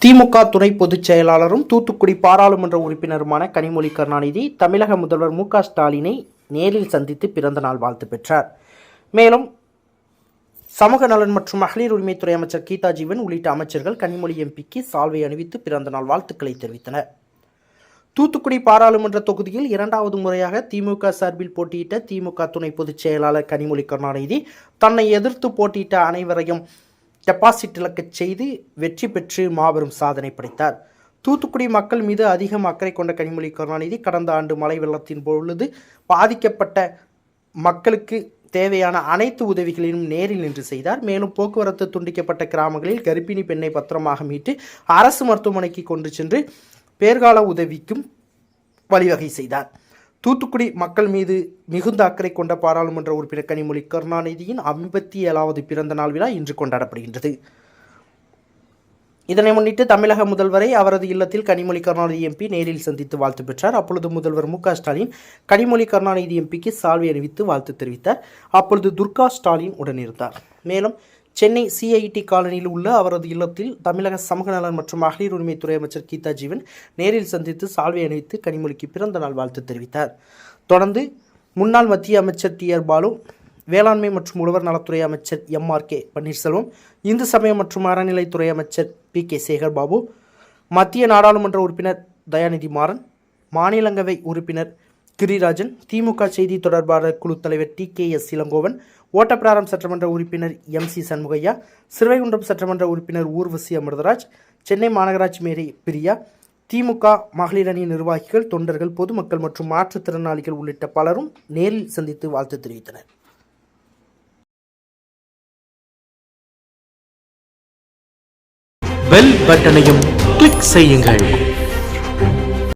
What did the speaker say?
திமுக துறை பொதுச் செயலாளரும் தூத்துக்குடி பாராளுமன்ற உறுப்பினருமான கனிமொழி கருணாநிதி தமிழக முதல்வர் மு ஸ்டாலினை நேரில் சந்தித்து பிறந்த நாள் வாழ்த்து பெற்றார். மேலும் சமூக நலன் மற்றும் மகளிர் உரிமைத்துறை அமைச்சர் கீதா ஜீவன் உள்ளிட்ட அமைச்சர்கள் கனிமொழி எம்பிக்கு சால்வை அணிவித்து பிறந்த நாள் வாழ்த்துக்களை தெரிவித்தனர். தூத்துக்குடி பாராளுமன்ற தொகுதியில் இரண்டாவது முறையாக திமுக சார்பில் போட்டியிட்ட திமுக துணை பொதுச் செயலாளர் கனிமொழி கருணாநிதி தன்னை எதிர்த்து போட்டியிட்ட அனைவரையும் டெபாசிட் இழக்கச் செய்து வெற்றி பெற்று மாபெரும் சாதனை படைத்தார். தூத்துக்குடி மக்கள் மீது அதிகம் அக்கறை கொண்ட கனிமொழி கருணாநிதி கடந்த ஆண்டு மழை வெள்ளத்தின் பொழுது பாதிக்கப்பட்ட மக்களுக்கு தேவையான அனைத்து உதவிகளையும் நேரில் நின்று செய்தார். மேலும் போக்குவரத்து துண்டிக்கப்பட்ட கிராமங்களில் கர்ப்பிணி பெண்ணை பத்திரமாக மீட்டு அரசு மருத்துவமனைக்கு கொண்டு சென்று பேர்கால உதவிக்கும் வழிவகை செய்தார். தூத்துக்குடி மக்கள் மீது மிகுந்த அக்கறை கொண்ட பாராளுமன்ற உறுப்பினர் கனிமொழி கருணாநிதியின் ஐம்பத்தி ஏழாவது பிறந்த நாள் விழா இன்று கொண்டாடப்படுகின்றது. இதனை முன்னிட்டு தமிழக முதல்வரை அவரது இல்லத்தில் கனிமொழி கருணாநிதி எம்பி நேரில் சந்தித்து வாழ்த்து பெற்றார். அப்பொழுது முதல்வர் மு ஸ்டாலின் கனிமொழி கருணாநிதி எம்பிக்கு சால்வை அறிவித்து வாழ்த்து தெரிவித்தார். அப்பொழுது துர்கா ஸ்டாலின் உடனிருந்தார். மேலும் சென்னை சிஐடி காலனியில் உள்ள அவரது இல்லத்தில் தமிழக சமூக நலன் மற்றும் மகளிர் உரிமைத்துறை அமைச்சர் கீதா ஜீவன் நேரில் சந்தித்து சால்வை அணிவித்து கனிமொழிக்கு பிறந்த நாள் வாழ்த்து தெரிவித்தார். தொடர்ந்து முன்னாள் மத்திய அமைச்சர் டி ஆர் பாலு வேளாண்மை மற்றும் உழவர் நலத்துறை அமைச்சர் எம் ஆர் கே பன்னீர்செல்வம் இந்து சமயம் மற்றும் அறநிலைத்துறை அமைச்சர் பி கே சேகர் பாபு மத்திய நாடாளுமன்ற உறுப்பினர் தயாநிதி மாறன் மாநிலங்களவை உறுப்பினர் கிரிராஜன் திமுக செய்தி தொடர்பாளர் குழு தலைவர் T K S Elangovan Ottapidaram சட்டமன்ற உறுப்பினர் எம் சி சண்முகையா சிறுவைகுண்டம் சட்டமன்ற உறுப்பினர் ஊர்வசி அமிர்தராஜ் சென்னை மாநகராட்சி மேரி பிரியா திமுக மகளிர் அணி நிர்வாகிகள் தொண்டர்கள் பொதுமக்கள் மற்றும் மாற்றுத்திறனாளிகள் உள்ளிட்ட பலரும் நேரில் சந்தித்து வாழ்த்து தெரிவித்தனர். பெல் பட்டனையும் கிளிக் செய்யுங்கள்.